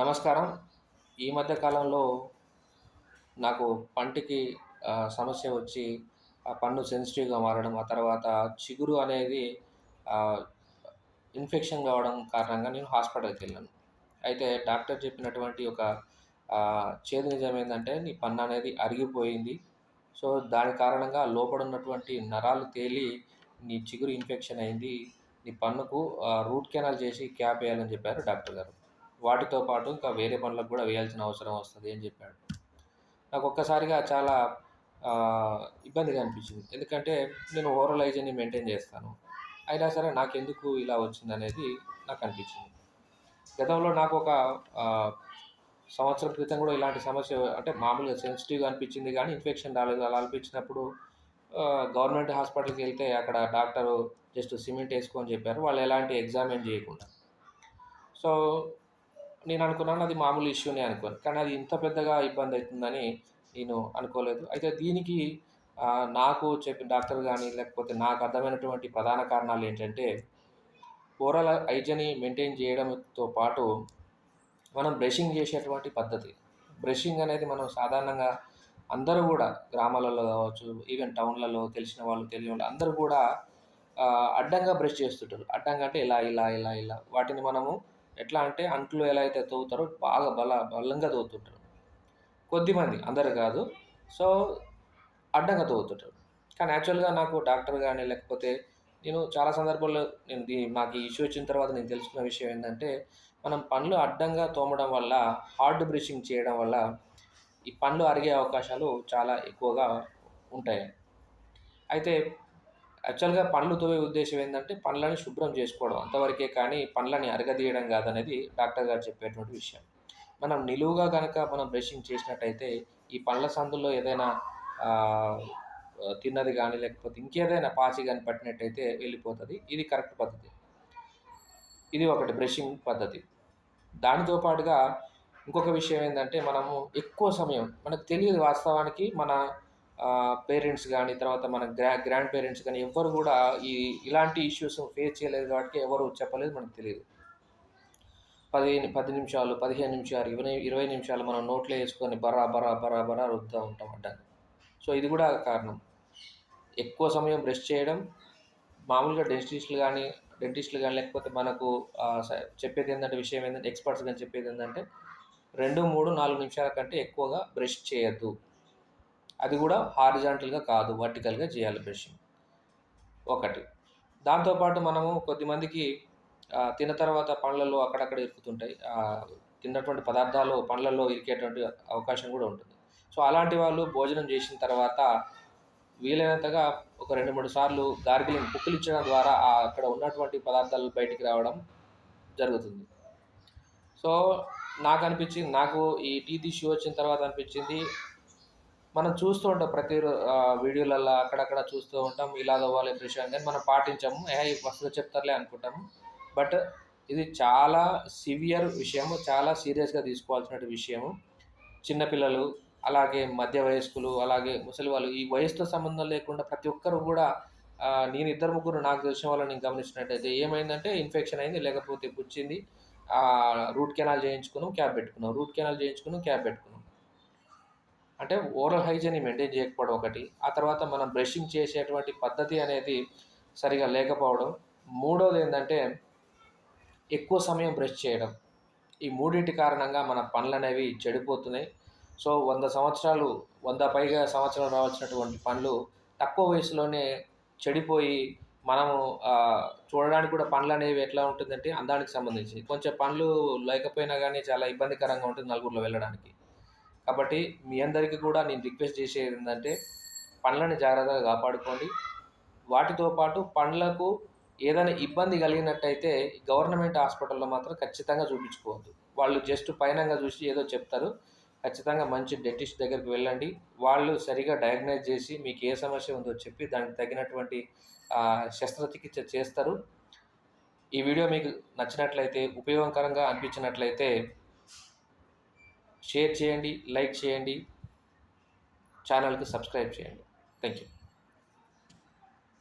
నమస్కారం. ఈ మధ్య కాలంలో నాకు పంటికి సమస్య వచ్చి ఆ పన్ను సెన్సిటివ్గా మారడం ఆ తర్వాత చిగురు అనేది ఇన్ఫెక్షన్ కావడం కారణంగా నేను హాస్పిటల్కి వెళ్ళాను. అయితే డాక్టర్ చెప్పినటువంటి ఒక చేదు నిజం ఏంటంటే నీ పన్ను అనేది అరిగిపోయింది. సో దాని కారణంగా లోపల ఉన్నటువంటి నరాలు తేలి నీ చిగురు ఇన్ఫెక్షన్ అయింది. నీ పన్నుకు రూట్ కెనాల్ చేసి క్యాప్ వేయాలని చెప్పారు డాక్టర్ గారు. వాటితో పాటు ఇంకా వేరే పనులకు కూడా వేయాల్సిన అవసరం వస్తుంది అని చెప్పాడు. నాకు ఒక్కసారిగా చాలా ఇబ్బందిగా అనిపించింది. ఎందుకంటే నేను ఓవరాల్ హైజీన్ని మెయింటైన్ చేస్తాను. అయినా సరే నాకెందుకు ఇలా వచ్చింది అనేది నాకు అనిపించింది. గతంలో నాకు ఒక సంవత్సరం క్రితం కూడా ఇలాంటి సమస్య అంటే మామూలుగా సెన్సిటివ్గా అనిపించింది కానీ ఇన్ఫెక్షన్ రాలేదు. అలా అనిపించినప్పుడు గవర్నమెంట్ హాస్పిటల్కి వెళ్తే అక్కడ డాక్టరు జస్ట్ సిమెంట్ వేసుకోని చెప్పారు. వాళ్ళు ఎలాంటి ఎగ్జామిన్ చేయకుండా. సో నేను అనుకున్నాను అది మామూలు ఇష్యూనే అనుకోను. కానీ అది ఇంత పెద్దగా ఇబ్బంది అవుతుందని నేను అనుకోలేదు. అయితే దీనికి నాకు చెప్పిన డాక్టర్ కానీ లేకపోతే నాకు అర్థమైనటువంటి ప్రధాన కారణాలు ఏంటంటే ఓరల్ హైజని మెయింటైన్ చేయడంతో పాటు మనం బ్రషింగ్ చేసేటువంటి పద్ధతి. బ్రషింగ్ అనేది మనం సాధారణంగా అందరూ కూడా గ్రామాలలో కావచ్చు ఈవెన్ టౌన్లలో తెలిసిన వాళ్ళు తెలియని వాళ్ళు అందరూ కూడా అడ్డంగా బ్రష్ చేస్తుంటారు. అడ్డంగా అంటే ఇలా ఇలా ఇలా ఇలా. వాటిని మనము ఎట్లా అంటే అంట్లు ఎలా అయితే తవ్వుతారో బాగా బల బలంగా తవ్వుతుంటారు. కొద్దిమంది అందరు కాదు. సో అడ్డంగా తవ్వుతుంటారు. కానీ యాక్చువల్గా నాకు డాక్టర్ కానీ లేకపోతే నేను చాలా సందర్భాల్లో నేను దీ మాకు ఈ ఇష్యూ వచ్చిన తర్వాత నేను తెలుసుకున్న విషయం ఏంటంటే మనం పండ్లు అడ్డంగా తోమడం వల్ల హార్డ్ బ్రిషింగ్ చేయడం వల్ల ఈ పండ్లు అరిగే అవకాశాలు చాలా ఎక్కువగా ఉంటాయి. అయితే యాక్చువల్గా పండ్లు తోవే ఉద్దేశం ఏంటంటే పండ్లని శుభ్రం చేసుకోవడం. అంతవరకే కానీ పండ్లని అరగదీయడం కాదనేది డాక్టర్ గారు చెప్పేటువంటి విషయం. మనం నిలువుగా కనుక మనం బ్రషింగ్ చేసినట్టయితే ఈ పండ్ల సందుల్లో ఏదైనా తిన్నది కానీ లేకపోతే ఇంకేదైనా పాచి కానీ పట్టినట్టయితే వెళ్ళిపోతుంది. ఇది కరెక్ట్ పద్ధతి. ఇది ఒకటి బ్రషింగ్ పద్ధతి. దానితో పాటుగా ఇంకొక విషయం ఏంటంటే మనము ఎక్కువ సమయం మనకు తెలియదు వాస్తవానికి మన పేరెంట్స్ కానీ తర్వాత మన గ్రా గ్రాండ్ పేరెంట్స్ కానీ ఎవ్వరు కూడా ఈ ఇలాంటి ఇష్యూస్ ఫేస్ చేయలేదు కాబట్టి ఎవరు చెప్పలేదు మనకు తెలియదు. పదిహేను పది నిమిషాలు పదిహేను నిమిషాలు ఇరవై ఇరవై నిమిషాలు మనం నోట్లో వేసుకొని బరా బరా బరా బరా రుద్దుతూ ఉంటాం అడ్డానికి సో ఇది కూడా కారణం. ఎక్కువ సమయం బ్రష్ చేయడం మామూలుగా డెంటిస్టులు కానీ డెంటిస్టులు కానీ లేకపోతే మనకు స- చెప్పేది ఏంటంటే విషయం ఏంటంటే ఎక్స్పర్ట్స్ కానీ చెప్పేది ఏంటంటే రెండు మూడు నాలుగు నిమిషాల కంటే ఎక్కువగా బ్రష్ చేయొద్దు. అది కూడా హారిజాంటల్గా కాదు వర్టికల్గా చేయాలి బ్రషింగ్. ఒకటి. దాంతోపాటు మనము కొద్దిమందికి తిన్న తర్వాత పండ్లలో అక్కడక్కడ ఇరుకుతుంటాయి. తిన్నటువంటి పదార్థాలు పండ్లలో ఇరికేటువంటి అవకాశం కూడా ఉంటుంది. సో అలాంటి వాళ్ళు భోజనం చేసిన తర్వాత వీలైనంతగా ఒక రెండు మూడు సార్లు గార్గిలింగ్ పుక్కిలించడం ద్వారా అక్కడ ఉన్నటువంటి పదార్థాలు బయటికి రావడం జరుగుతుంది. సో నాకు అనిపించింది నాకు ఈ టీ తీసి వచ్చిన తర్వాత అనిపించింది మనం చూస్తూ ఉంటాం ప్రతి వీడియోలలో అక్కడక్కడ చూస్తూ ఉంటాం ఇలా అవ్వాలి బ్రష్ అని కానీ మనం పాటించాము. ఏ వస్తువులు చెప్తారులే అనుకుంటాము. బట్ ఇది చాలా సివియర్ విషయము చాలా సీరియస్గా తీసుకోవాల్సిన విషయము. చిన్నపిల్లలు అలాగే మధ్య వయస్కులు అలాగే ముసలి వాళ్ళు ఈ వయసుతో సంబంధం లేకుండా ప్రతి ఒక్కరు కూడా నేను ఇద్దరు ముగ్గురు నాకు తెలిసిన వాళ్ళని నేను గమనించినట్టయితే ఏమైందంటే ఇన్ఫెక్షన్ అయింది లేకపోతే పుచ్చింది రూట్ కెనాల్ చేయించుకున్నాం క్యాబ్ పెట్టుకున్నాం. రూట్ కెనాల్ చేయించుకున్నాం క్యాబ్ పెట్టుకున్నాం. అంటే ఓరల్ హైజీని మెయింటైన్ చేయకపోవడం ఒకటి. ఆ తర్వాత మనం బ్రషింగ్ చేసేటువంటి పద్ధతి అనేది సరిగా లేకపోవడం. మూడోది ఏంటంటే ఎక్కువ సమయం బ్రష్ చేయడం. ఈ మూడింటి కారణంగా మన పనులు అనేవి చెడిపోతున్నాయి. సో వంద సంవత్సరాలు వంద పైగా సంవత్సరాలు రావాల్సినటువంటి పనులు తక్కువ వయసులోనే చెడిపోయి మనము చూడడానికి కూడా పనులు అనేవి ఎట్లా ఉంటుందంటే అందానికి సంబంధించి కొంచెం పనులు లేకపోయినా కానీ చాలా ఇబ్బందికరంగా ఉంటుంది నలుగురిలో వెళ్ళడానికి. కాబట్టి మీ అందరికీ కూడా నేను రిక్వెస్ట్ చేసేది ఏంటంటే పండ్లను జాగ్రత్తగా కాపాడుకోండి. వాటితో పాటు పండ్లకు ఏదైనా ఇబ్బంది కలిగినట్టయితే గవర్నమెంట్ హాస్పిటల్లో మాత్రం ఖచ్చితంగా చూపించుకోవద్దు. వాళ్ళు జస్ట్ పైనంగా చూసి ఏదో చెప్తారు. ఖచ్చితంగా మంచి డెంటిస్ట్ దగ్గరికి వెళ్ళండి. వాళ్ళు సరిగా డయాగ్నైజ్ చేసి మీకు ఏ సమస్య ఉందో చెప్పి దానికి తగినటువంటి శస్త్రచికిత్స చేస్తారు. ఈ వీడియో మీకు నచ్చినట్లయితే ఉపయోగకరంగా అనిపించినట్లయితే షేర్ చేయండి లైక్ చేయండి ఛానల్కి సబ్స్క్రైబ్ చేయండి. Thank you